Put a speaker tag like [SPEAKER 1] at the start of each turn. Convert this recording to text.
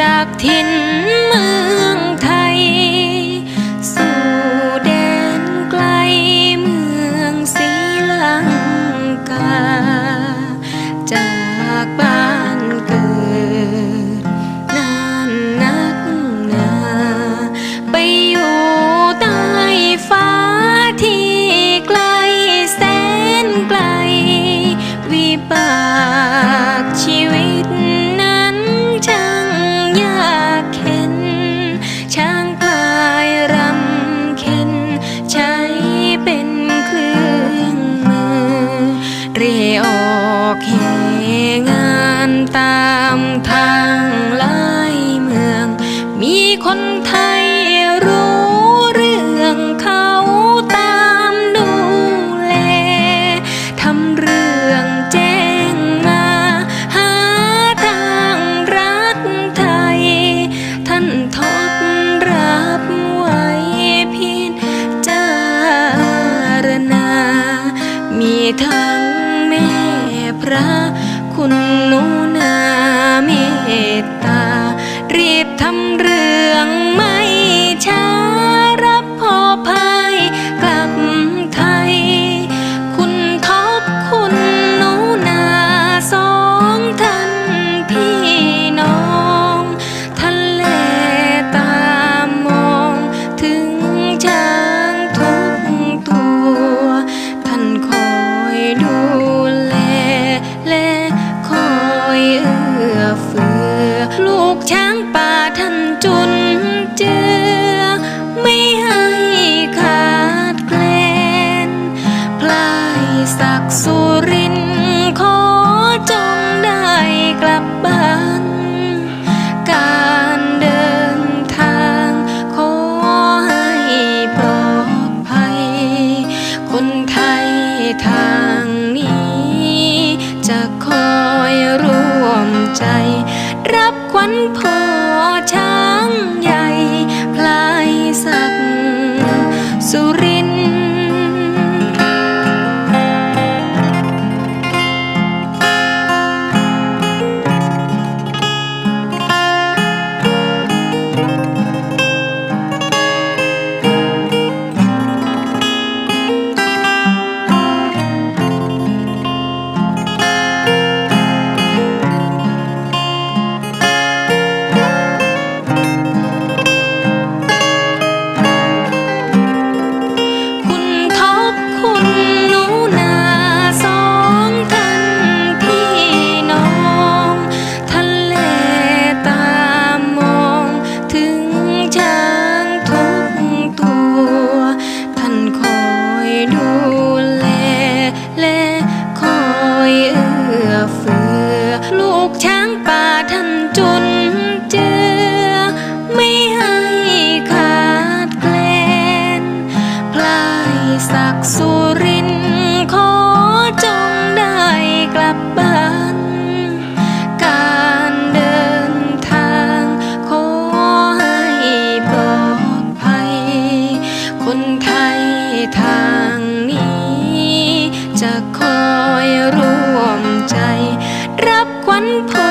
[SPEAKER 1] จากถิ่นเมือง เรออกเหงานตามทางหลายเมือง มีคนไทยรู้เรื่องเขาตามดูแลทำเรื่องแจ้งมา หาทางรักไทย ท่านทบรับไว้พิจารณา มีทั้ง พระคุณนูนาเมตตา รีบทำเรื่องไม่ช้ารับพอภายกลับไทย คุณทบคุณนูนาสองท่าน กช้างป่าท่านจุนเจอไม่ให้ขาดแคลนพลายศักสุริ one point.